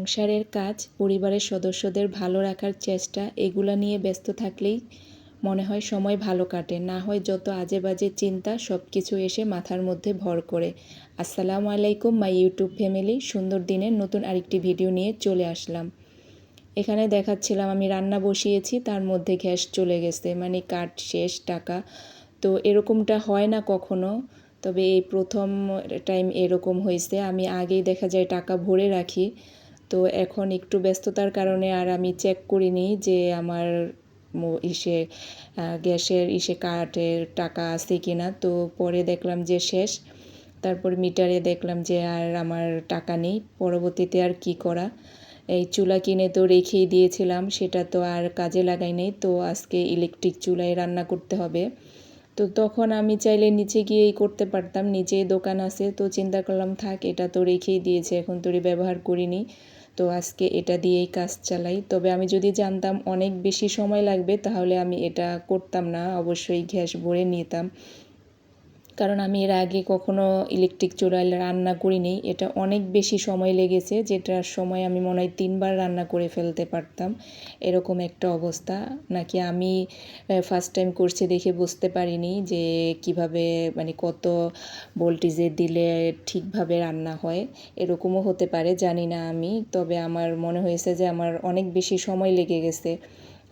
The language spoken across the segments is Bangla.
সংসারের কাজ, পরিবারের সদস্যদের ভালো রাখার চেষ্টা, এগুলা নিয়ে ব্যস্ত থাকলেই মনে হয় সময় ভালো কাটে। না হয় যত আজে বাজে চিন্তা সব কিছু এসে মাথার মধ্যে ভর করে। আসসালামু আলাইকুম, মাই ইউটিউব ফ্যামিলি। সুন্দর দিনের নতুন আরেকটি ভিডিও নিয়ে চলে আসলাম। এখানে দেখাচ্ছিলাম, আমি রান্না বসিয়েছি, তার মধ্যে গ্যাস চলে গেছে। মানে কাঠ শেষ, টাকা। তো এরকমটা হয় না কখনো। তবে এই প্রথম টাইম এরকম হয়েছে। আমি আগেই দেখা যায় টাকা ভরে রাখি। তো এখন একটু ব্যস্ততার কারণে আর আমি চেক করিনি যে আমার ইসে গ্যাসের ইসে কার্টের টাকা আছে কি না তো পরে দেখলাম যে শেষ। তারপর মিটারে দেখলাম যে আর আমার টাকা নেই। পরবর্তীতে আর কি করা? এই চুলা কিনে তো রেখেই দিয়েছিলাম, সেটা তো আর কাজে লাগাই নেই। তো আজকে ইলেকট্রিক চুলায় রান্না করতে হবে। তো তখন আমি চাইলে নিচে গিয়েই করতে পারতাম নিচে দোকান আছে। তো চিন্তা করলাম, থাক, এটা তো রেখেই দিয়েছে, এখন তো ব্যবহার করিনি। তো আজকে এটা দিয়েই কাজ চালাই। তবে আমি যদি জানতাম অনেক বেশি সময় লাগবে, তাহলে আমি এটা করতাম না। অবশ্যই গ্যাস ভরে নিতাম। কারণ আমি এর আগে কখনো ইলেকট্রিক চুলায় রান্না করিনি। এটা অনেক বেশি সময় লেগেছে, যেটার সময় আমি মনে হয় তিনবার রান্না করে ফেলতে পারতাম। এরকম একটা অবস্থা। নাকি আমি ফার্স্ট টাইম করছি দেখে বুঝতে পারিনি যে কীভাবে মানে কত ভোল্টেজে দিলে ঠিকভাবে রান্না হয়। এরকমও হতে পারে, জানি না আমি। তবে আমার মনে হয়েছে যে আমার অনেক বেশি সময় লেগে গেছে।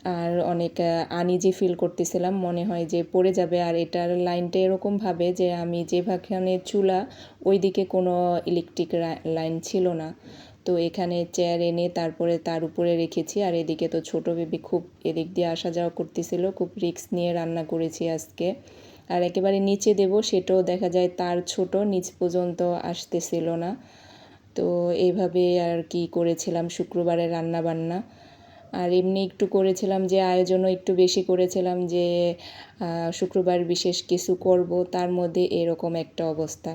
আর অনেক আনইজি ফিল করতেছিলাম। মনে হয় যে পড়ে যাবে। আর এটার লাইনটা এরকমভাবে যে আমি যেভাবে চুলা ওই দিকে কোনো ইলেকট্রিক লাইন ছিল না। তো এখানে চেয়ার এনে তারপরে তার উপরে রেখেছি। আর এদিকে তো ছোট বেবি খুব এদিক দিয়ে আসা যাওয়া করতেছিল। খুব রিক্স নিয়ে রান্না করেছি আজকে। আর একেবারে নিচে দেব সেটাও দেখা যায় তার ছোট, নিচ পর্যন্ত আসতেছিল না। তো এইভাবে আর কি করেছিলাম শুক্রবারে রান্না বান্না আর এমনি একটু করেছিলাম যে আয়োজনও একটু বেশি করেছিলাম যে শুক্রবার বিশেষ কিছু করব, তার মধ্যে এরকম একটা অবস্থা।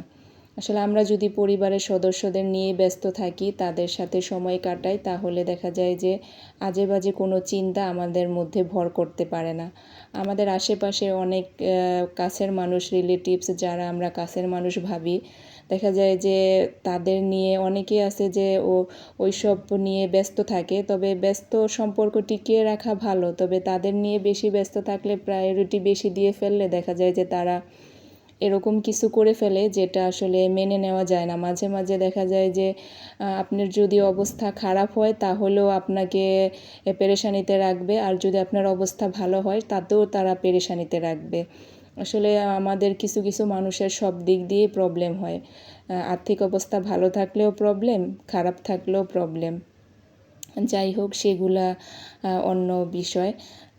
আসলে আমরা যদি পরিবারের সদস্যদের নিয়ে ব্যস্ত থাকি, তাদের সাথে সময় কাটাই, তাহলে দেখা যায় যে আজে বাজে কোনো চিন্তা আমাদের মধ্যে ভর করতে পারে না। আমাদের আশেপাশে অনেক কাছের মানুষ রিলেটিভস যারা আমরা কাছের মানুষ ভাবি দেখা যায় যে তাদের নিয়ে অনেকেই আছে যে ও ওইসব নিয়ে ব্যস্ত থাকে, তবে ব্যস্ত সম্পর্ক টিকিয়ে রাখা ভালো। তবে তাদের নিয়ে বেশি ব্যস্ত থাকলে প্রায়োরিটি বেশি দিয়ে ফেললে দেখা যায় যে তারা এরকম কিছু করে ফেলে যেটা আসলে মেনে নেওয়া যায় না। মাঝে মাঝে দেখা যায় যে আপনার যদি অবস্থা খারাপ হয় তাহলেও আপনাকে পেরেশানিতে রাখবে। আর যদি আপনার অবস্থা ভালো হয় তাতেও তারা পেরেশানিতে রাখবে। আসলে আমাদের কিছু কিছু মানুষের সব দিক দিয়ে প্রবলেম হয়। আর্থিক অবস্থা ভালো থাকলেও প্রবলেম খারাপ থাকলেও প্রবলেম যাই হোক, সেগুলা অন্য বিষয়।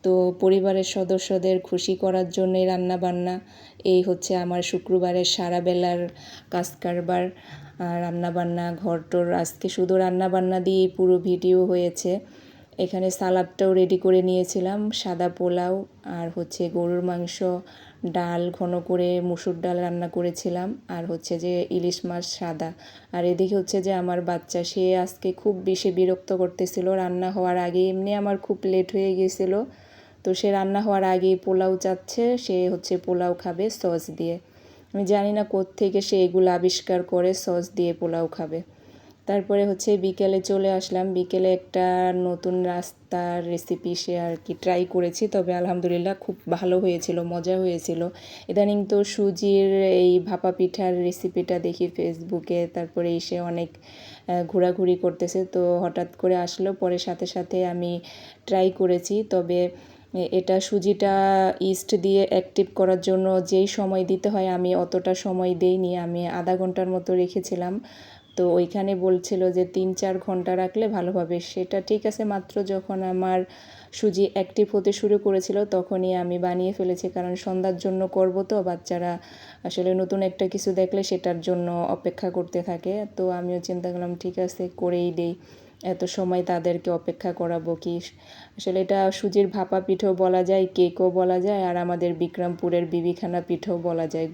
তো পরিবারের সদস্যদের খুশি করার জন্যই রান্না বান্না এই হচ্ছে আমার শুক্রবারের সারা বেলার কাজ কারবার। রান্নাবান্না ঘর টোর আজকে শুধু রান্নাবান্না দিয়েই পুরো ভিডিও হয়েছে। এখানে সালাদটাও রেডি করে নিয়েছিলাম, সাদা পোলাও আর হচ্ছে গরুর মাংস ডাল ঘন করে মুসুর ডাল রান্না করেছিলাম, আর হচ্ছে যে ইলিশ মাছ সাদা। আর এদিকে হচ্ছে যে আমার বাচ্চা, সে আজকে খুব বেশি বিরক্ত করতেছিল। রান্না হওয়ার আগে এমনি আমার খুব লেট হয়ে গিয়েছিল তো সে রান্না হওয়ার আগেই পোলাও চাচ্ছে, সে হচ্ছে পোলাও খাবে, সস দিয়ে। আমি জানি না থেকে সে এগুলো আবিষ্কার করে, সস দিয়ে পোলাও খাবে। তারপরে হচ্ছে বিকেলে চলে আসলাম। বিকেলে একটা নতুন রাস্তার রেসিপি সে আর কি ট্রাই করেছি। তবে আলহামদুলিল্লাহ খুব ভালো হয়েছিল, মজা হয়েছিল। ইদানিং তো সুজির এই ভাপা পিঠার রেসিপিটা দেখি ফেসবুকে তারপরে এসে অনেক ঘোরাঘুরি করতেছে। তো হঠাৎ করে আসলো। পরে সাথে সাথে আমি ট্রাই করেছি। তবে এটা সুজিটা ইস্ট দিয়ে অ্যাক্টিভ করার জন্য যেই সময় দিতে হয় আমি অতটা সময় দেইনি। আমি আধা ঘণ্টার মতো রেখেছিলাম। তো ওইখানে বলছিল যে তিন চার ঘণ্টা রাখলে ভালো হবে। সেটা ঠিক আছে, মাত্র যখন আমার সুজি অ্যাক্টিভ হতে শুরু করেছিল তখনই আমি বানিয়ে ফেলেছি, কারণ সন্ধ্যার জন্য করব তো, বাচ্চারা আসলে নতুন একটা কিছু দেখলে সেটার জন্য অপেক্ষা করতে থাকে। তো আমিও চিন্তা করলাম, ঠিক আছে, করেই দেই। এত সময় তাদেরকে অপেক্ষা করাবো কি? আসলে এটা সুজির ভাপা পিঠেও বলা যায়, কেকও বলা যায়, আর আমাদের বিক্রমপুরের বিবিখানা পিঠেও বলা যায়।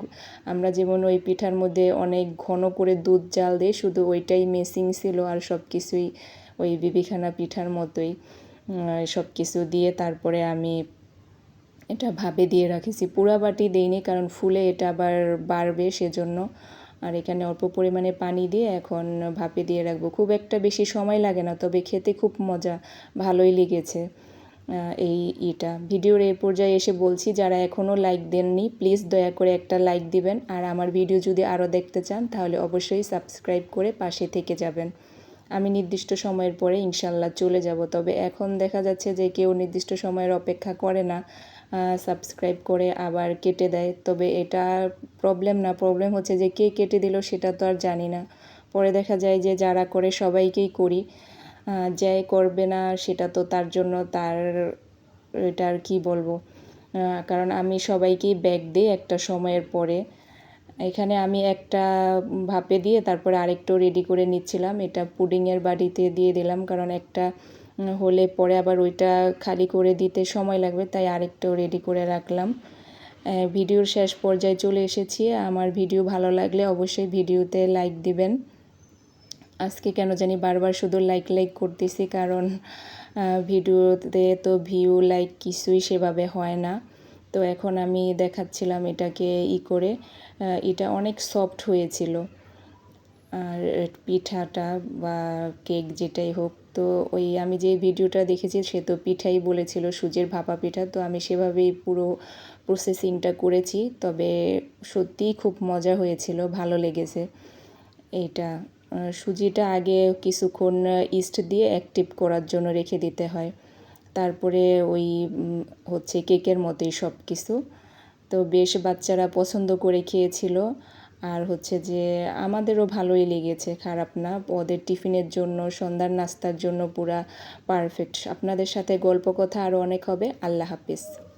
আমরা যেমন ওই পিঠার মধ্যে অনেক ঘন করে দুধ, জাল দিই শুধু ওইটাই মেসিং ছিল আর সব কিছুই ওই বিবিখানা পিঠার মতোই। সব কিছু দিয়ে তারপরে আমি এটা ভাবে দিয়ে রাখেছি। পুরা বাটি দিইনি, কারণ ফুলে এটা আবার বাড়বে সেজন্য। আর এখানে অল্প পরিমাণে পানি দিয়ে এখন ভাপে দিয়ে রাখব। খুব একটা বেশি সময় লাগে না, তবে খেতে খুব মজা, ভালোই লেগেছে এই ইটা। ভিডিওর এই পর্যায়ে এসে বলছি, যারা এখনও লাইক দেননি প্লিজ দয়া করে একটা লাইক দিবেন। আর আমার ভিডিও যদি আরও দেখতে চান, তাহলে অবশ্যই সাবস্ক্রাইব করে পাশে থেকে যাবেন। আমি নির্দিষ্ট সময়ের পরে ইনশাল্লাহ চলে যাব, তবে এখন দেখা যাচ্ছে যে কেউ নির্দিষ্ট সময়ের অপেক্ষা করে না। সাবস্ক্রাইব করে আবার কেটে দেয়। তবে এটা প্রবলেম না। প্রবলেম হচ্ছে যে কে কেটে দিল সেটা তো আর জানি না। পরে দেখা যায় যে যারা করে সবাইকেই করি। যে করবে না সেটা তো তার জন্য তার এটা আর কি বলব? কারণ আমি সবাইকেই ব্যাগ দিই একটা সময়ের পরে। এখানে আমি একটা ভাপে দিয়ে তারপরে আরেকটু রেডি করে নিচ্ছিলাম। এটা পুডিংয়ের বাড়িতে দিয়ে দিলাম। কারণ একটা হলে পরে আবার ওইটা খালি করে দিতে সময় লাগবে, তাই আরেকটাও রেডি করে রাখলাম। ভিডিওর শেষ পর্যায়ে চলে এসেছি। আমার ভিডিও ভালো লাগলে অবশ্যই ভিডিওতে লাইক দিবেন। আজকে কেন জানি বারবার শুধু লাইক লাইক করতেছি, কারণ ভিডিওতে তো ভিউ লাইক কিছুই সেভাবে হয় না। তো এখন আমি দেখাচ্ছিলাম এটাকে ই করে এটা অনেক সফট হয়েছিল। আর পিঠাটা বা কেক যেটাই হোক, তো ওই আমি যে ভিডিওটা দেখেছি সে তো পিঠাই বলেছিল, সুজির ভাপা পিঠা, তো আমি সেভাবেই পুরো প্রসেসিংটা করেছি। তবে সত্যিই খুব মজা হয়েছিল, ভালো লেগেছে এইটা সুজিটা আগে কিছুক্ষণ ইস্ট দিয়ে অ্যাক্টিভ করার জন্য রেখে দিতে হয়। তারপরে ওই হচ্ছে কেকের মতোই সব কিছু তো বেশ বাচ্চারা পছন্দ করে খেয়েছিল। আর হচ্ছে যে আমাদেরও ভালোই লেগেছে, খারাপ না। ওদের টিফিনের জন্য, সন্ধ্যার নাস্তার জন্য পুরা পারফেক্ট আপনাদের সাথে গল্প কথা আরও অনেক হবে। আল্লাহ হাফিজ।